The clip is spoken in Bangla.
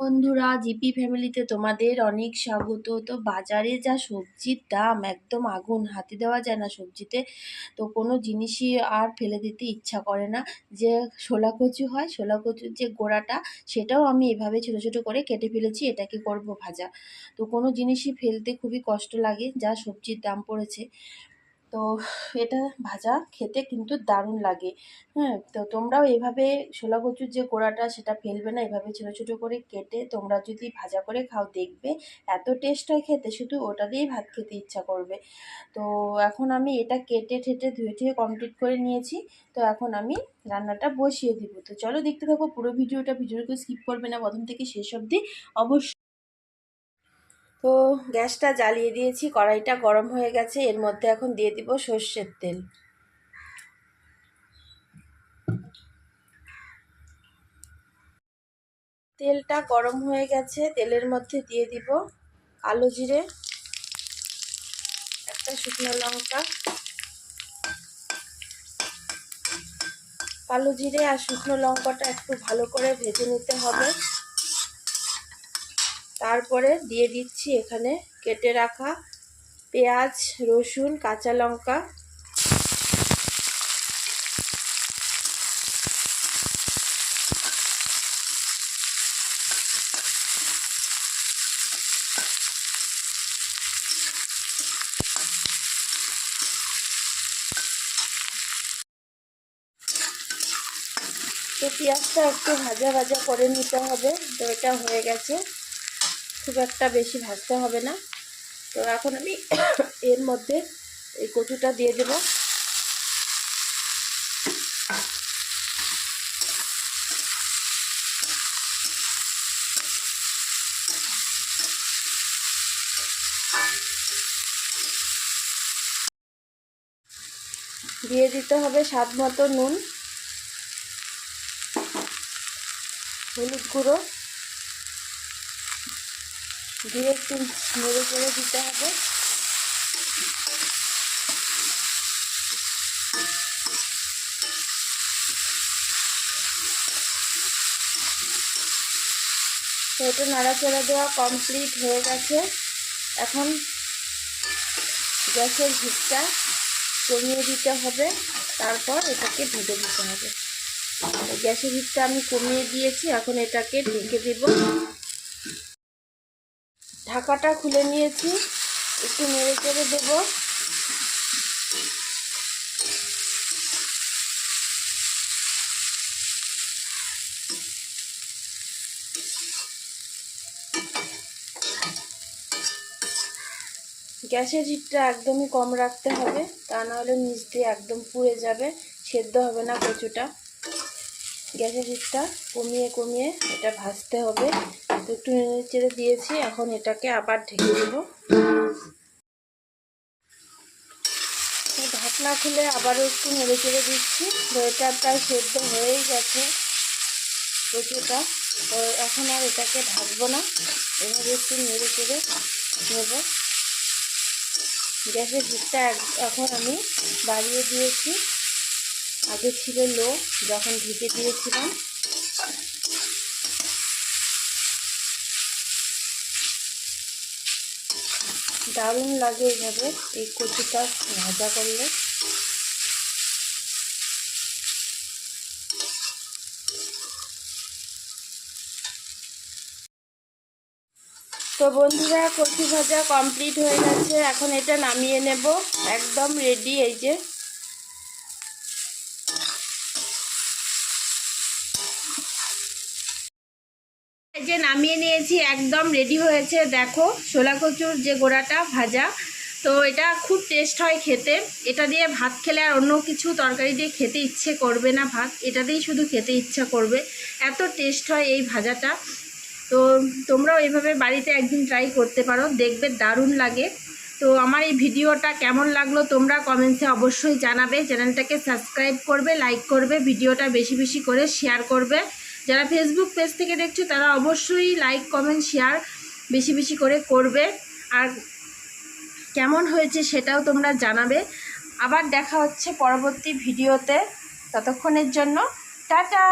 বন্ধুরা, জিপি ফ্যামিলিতে তোমাদের অনেক স্বাগত। তো বাজারে যা সবজির দাম একদম আগুন, হাতে দেওয়া যায় না সবজিতে। তো কোনো জিনিসই আর ফেলে দিতে ইচ্ছা করে না। যে শোলা কচু হয় শোলা কচুর যে গোড়াটা, সেটাও আমি এভাবে ছোটো ছোটো করে কেটে ফেলেছি, এটাকে করব ভাজা। তো কোনো জিনিসই ফেলতে খুবই কষ্ট লাগে, যা সবজির দাম পড়েছে। তো এটা ভাজা খেতে কিন্তু দারুণ লাগে। হ্যাঁ তো তোমরাও এভাবে শোলা কচুর যে গোড়াটা সেটা ফেলবে না, এভাবে ছোটো ছোটো করে কেটে তোমরা যদি ভাজা করে খাও দেখবে এত টেস্ট হয় খেতে, শুধু ওটা দিয়েই ভাত খেতে ইচ্ছা করবে। তো এখন আমি এটা কেটে ঠেটে ধুয়ে টুয়ে কমপ্লিট করে নিয়েছি। তো এখন আমি রান্নাটা বসিয়ে দিব। তো চলো দেখতে থাকো পুরো ভিডিওটা ভিডিওটাকে স্কিপ করবে না, প্রথম থেকে শেষ অবধি। অবশ্যই তো গ্যাসটা জ্বালিয়ে দিয়েছি, কড়াইটা গরম হয়ে গেছে, এর মধ্যে এখন দিয়ে দিব সর্ষের তেল। তেলটা গরম হয়ে গেছে, তেলের মধ্যে দিয়ে দিব কালো জিরে, একটা শুকনো লঙ্কা কালো জিরে আর শুকনো লঙ্কাটা একটু ভালো করে ভেজে নিতে হবে। তারপরে দিয়ে দিচ্ছি এখানে কেটে রাখা পেঁয়াজ, রসুন, কাঁচা লঙ্কা। তো পেঁয়াজটা একটু ভাজা ভাজা করে নিতে হবে, তো এটা হয়ে গেছে। খুব একটা বেশি ভাজতে হবে না। তো এখন আমি এর মধ্যে এই কচুটা দিয়ে দেব। দিয়ে দিতে হবে স্বাদ মতো নুন, হলুদ গুঁড়ো। দিয়ে একটু নেড়ে চেড়ে দিতে হবে। তো এটা নাড়াচাড়া দেওয়া কমপ্লিট হয়ে গেছে। এখন গ্যাসের হিটটা কমিয়ে দিতে হবে। তারপর এটাকে ভেজে দিতে হবে। গ্যাসের হিটটা আমি কমিয়ে দিয়েছি, এখন এটাকে ঢেকে দেব। ঢাকাটা খুলে নিয়েছি। একটু নেড়ে চেড়ে দেবো। গ্যাসের হিটটা একদমই কম রাখতে হবে, তা নাহলে নিচ দিয়ে একদম পুড়ে যাবে, সেদ্ধ হবে না কচুটা। গ্যাসের হিটটা কমিয়ে কমিয়ে এটা ভাজতে হবে। একটু নেড়ে দিয়েছি, এখন এটাকে আবার ঢেকে দেব। ঢাকনা খুলে আবারও একটু নেড়ে চেড়ে দিচ্ছি এটা প্রায় সেদ্ধ হয়েই গেছে কচুটা এখন আর এটাকে ঢাকবো না। এভাবে একটু নেড়ে চেড়ে নেব। গ্যাসের হিটটা এখন আমি বাড়িয়ে দিয়েছি। আগে ছিল লো, যখন ভিজে দিয়েছিলাম। দারুণ লাগে এইভাবে এই কচিটা ভাজা করলে। তো বন্ধুরা, কচি ভাজা কমপ্লিট হয়ে গেছে। এখন এটা নামিয়ে নেব। একদম রেডি এই যে। যে নামিয়ে নিয়েছি, একদম রেডি হয়েছে। দেখো শোলা কচুর যে গোড়াটা ভাজা, তো এটা খুব টেস্ট হয় খেতে। এটা দিয়ে ভাত খেলে আর অন্য কিছু তরকারি দিয়ে খেতে ইচ্ছে করবে না ভাত। এটা দিয়েই শুধু খেতে ইচ্ছা করবে। এত টেস্ট হয় এই ভাজাটা। তো তোমরাও এইভাবে বাড়িতে একদিন ট্রাই করতে পারো। দেখবে দারুণ লাগে। তো আমার এই ভিডিওটা কেমন লাগল তোমরা কমেন্টসে অবশ্যই জানাবে। চ্যানেলটাকে সাবস্ক্রাইব করবে লাইক করবে, ভিডিওটা বেশি বেশি করে শেয়ার করবে। যারা ফেসবুক পেজ থেকে দেখছ, তারা অবশ্যই লাইক কমেন্ট শেয়ার বেশি বেশি করে করবে। আর কেমন হয়েছে সেটাও তোমরা জানাবে। আবার দেখা হচ্ছে পরবর্তী ভিডিওতে ততক্ষণের জন্য, টাটা!